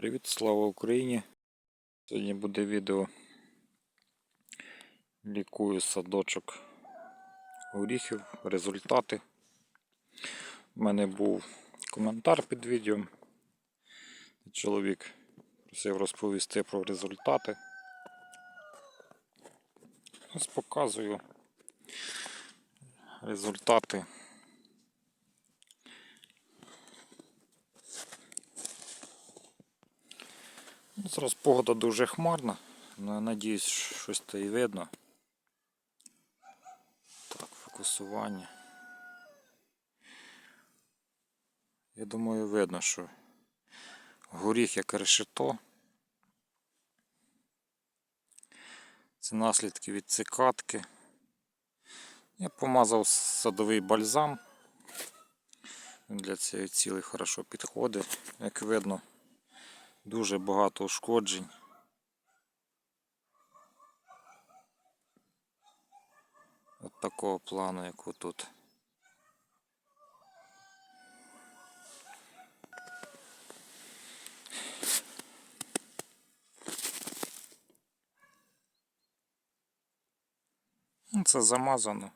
Привіт, слава Україні! Сьогодні буде відео. Лікую садочок горіхів, результати. У мене був коментар під відео. Чоловік просив розповісти про результати. Ось показую результати. Зараз погода дуже хмарна, але я надіюсь, щось то і видно. Так, фокусування. Я думаю, видно, що горіх як решето. Це наслідки від цикатки. Я помазав садовий бальзам. Він для цієї цілі хорошо підходить. Як видно, дуже багато ушкоджень. От такого плану, як отут. Ну, Це замазано.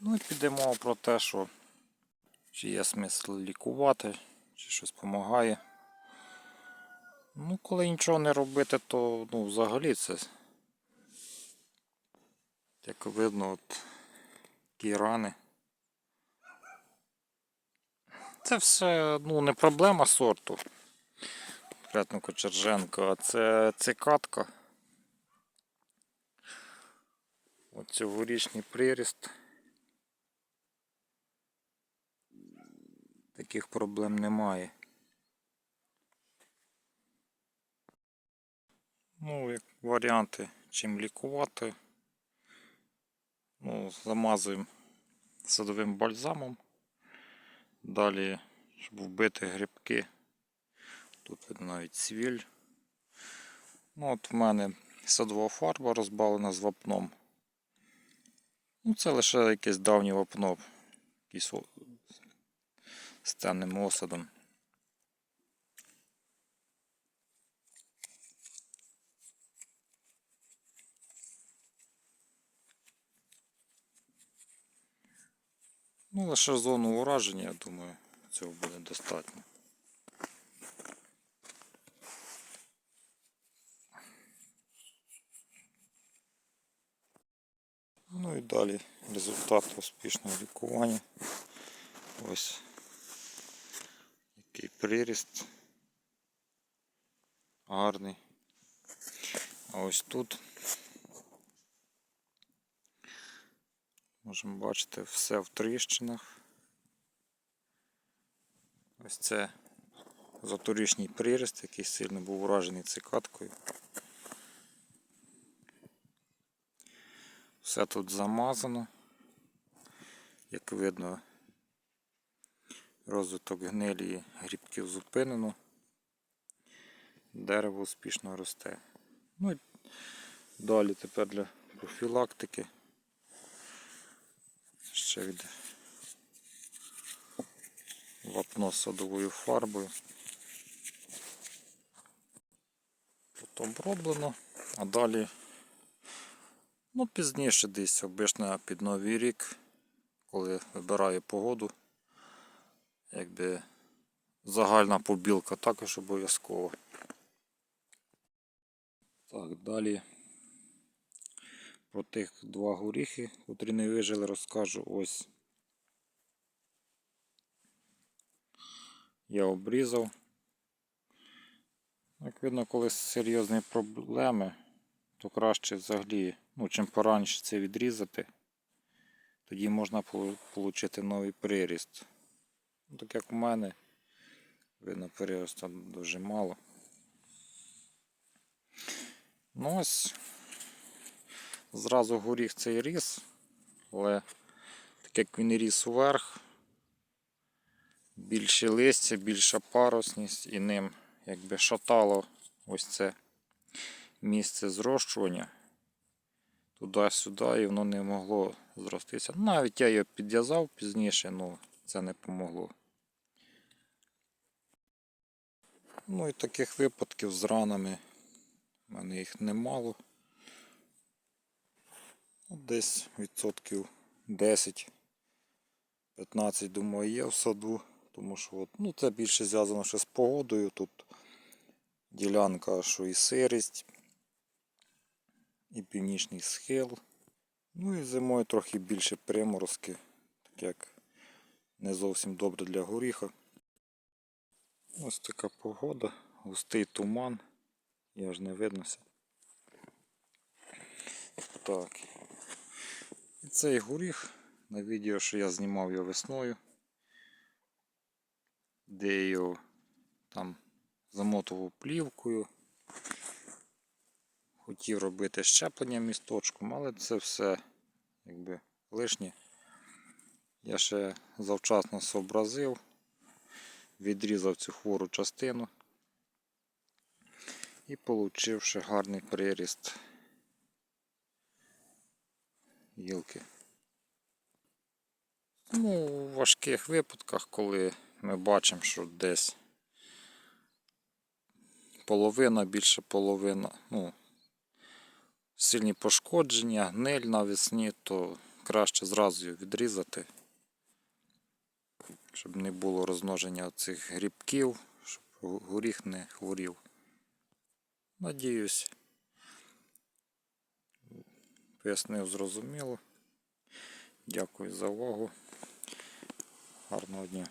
Ну і підемо про те, що чи є смисл лікувати, чи щось допомагає. Ну, коли нічого не робити, то ну, взагалі це, як видно, от такі рани. Це все ну, не проблема сорту. Конкретно Кочерженка, а це цикатка. Ось цьогорічний приріст. Таких проблем немає. Ну, як варіанти, чим лікувати. Ну, замазуємо садовим бальзамом. Далі, щоб вбити грибки. Тут навіть цвіль. Ну, от в мене садова фарба розбавлена з вапном. Ну, це лише якесь давнє вапно, якийсь ценним осадом. Ну, лише зону ураження, я думаю, цього буде достатньо. Ну і далі результат успішного лікування. Ось приріст. Гарний. А ось тут можемо бачити все в тріщинах. Ось це заторішній приріст, який сильно був уражений цикаткою. Все тут замазано. Як видно, розвиток гнилі грибків зупинено. Дерево успішно росте. Ну далі тепер для профілактики. Ще від вапно з садовою фарбою. Тут оброблено, а далі Ну, пізніше десь обично під Новий рік, коли вибираю погоду, якби загальна побілка також обов'язково. Так, далі про тих два горіхи, котрі не вижили, розкажу ось. Я обрізав. Як видно, коли серйозні проблеми, то краще взагалі, ну, чим пораніше це відрізати, тоді можна отримати новий приріст. Ну, Так як у мене, видно, приросту дуже мало. Ну ось, зразу горіх цей ріс, але так як він ріс уверх, більше листя, більша парусність і ним якби шатало ось це місце зрощування туди-сюди і воно не могло зростися. Навіть я його підв'язав пізніше, але це не помогло. Ну і таких випадків з ранами. У мене їх немало. Ну, Десь відсотків 10. 15, думаю, є в саду, тому що от, ну, це більше зв'язано ще з погодою. Тут ділянка, що і сирість, і північний схил. Ну і зимою трохи більше приморозки, так як не зовсім добре для горіха. Ось така погода, густий туман, і аж не виднося. Так. І цей горіх на відео, що я знімав його весною, де я його там замотував плівкою. Хотів робити щеплення місточком, але це все якби лишнє. Я ще завчасно зобразив, відрізав цю хвору частину і ще гарний приріст гілки. Ну, у важких випадках, коли ми бачимо, що десь половина, більше половина, ну, сильні пошкодження, гниль навесні, то краще зразу його відрізати, щоб не було розмноження цих грибків, щоб горіх не хворів. Надіюсь, пояснив зрозуміло. Дякую за увагу. Гарного дня.